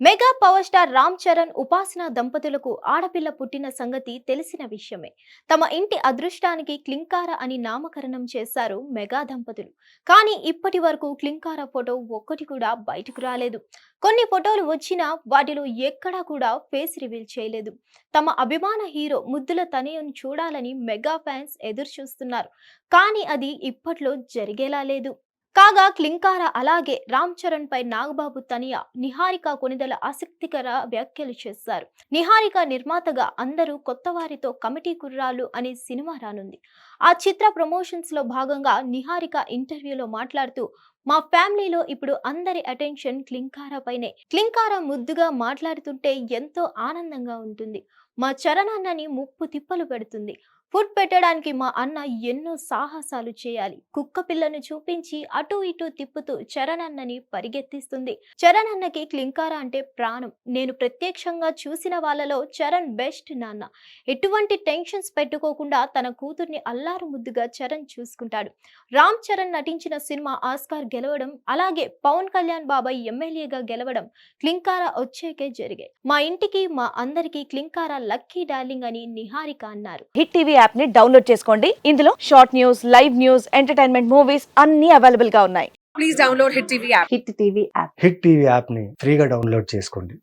Mega power star Ram Charan Upasana దంపతులకు ఆడపిల్ల పుట్టిన సంగతి తెలిసిన విషయమే. తమ ఇంటి అదృష్టానికి క్లింకార అని నామకరణం చేశారు మెగా దంపతులు. కానీ ఇప్పటి వరకు క్లింకార ఫోటో ఒక్కటి కూడా బయటకు రాలేదు. కొన్ని ఫోటోలు వచ్చినా వాటిలో ఎక్కడా కూడా ఫేస్ రివీల్ చేయలేదు. తమ అభిమాన హీరో ముద్దుల తనయును చూడాలని మెగా ఫ్యాన్స్ ఎదురు చూస్తున్నారు కానీ అది ఇప్పట్లో జరిగేలా లేదు. కాగా క్లింకార అలాగే రామ్ చరణ్ పై నాగబాబు తనియా నిహారిక కొనిదల ఆసక్తికర వ్యాఖ్యలు చేశారు. నిహారిక నిర్మాతగా అందరూ కొత్త వారితో కమిటీ కుర్రాలు అనే సినిమా రానుంది. ఆ చిత్ర ప్రమోషన్స్లో భాగంగా నిహారిక ఇంటర్వ్యూలో మాట్లాడుతూ మా ఫ్యామిలీలో ఇప్పుడు అందరి అటెన్షన్ క్లింకార పైనే. క్లింకార ముద్దుగా మాట్లాడుతుంటే ఎంతో ఆనందంగా ఉంటుంది. మా చరణాన్నని ముప్పు తిప్పలు పెడుతుంది. ఫుడ్ పెట్టడానికి మా అన్న ఎన్నో సాహసాలు చేయాలి. కుక్క పిల్లను చూపించి అటు ఇటు తిప్పుతూ చరణ్ అన్నని పరిగెత్తిస్తుంది. చరణ్ అన్నకి క్లింకార అంటే ప్రాణం. నేను ప్రత్యక్షంగా చూసిన వాళ్ళలో చరణ్ బెస్ట్ నాన్న. ఎటువంటి టెన్షన్స్ పెట్టుకోకుండా తన కూతుర్ని అల్లారు ముద్దుగా చరణ్ చూసుకుంటాడు. రామ్ చరణ్ నటించిన సినిమా ఆస్కార్ గెలవడం అలాగే పవన్ కళ్యాణ్ బాబాయ్ ఎమ్మెల్యేగా గెలవడం క్లింకార వచ్చేకే జరిగాయి. మా ఇంటికి మా అందరికీ క్లింకార లక్కీ డార్లింగ్ అని నిహారిక అన్నారు. హిట్ టీవీ యాప్ని డౌన్లోడ్ చేసుకోండి. ఇందులో short news live news entertainment movies అన్ని అవైలబుల్గా ఉన్నాయి. please download Hit TV app. Hit TV app. Hit TV యాప్ని ఫ్రీగా డౌన్లోడ్ చేసుకోండి.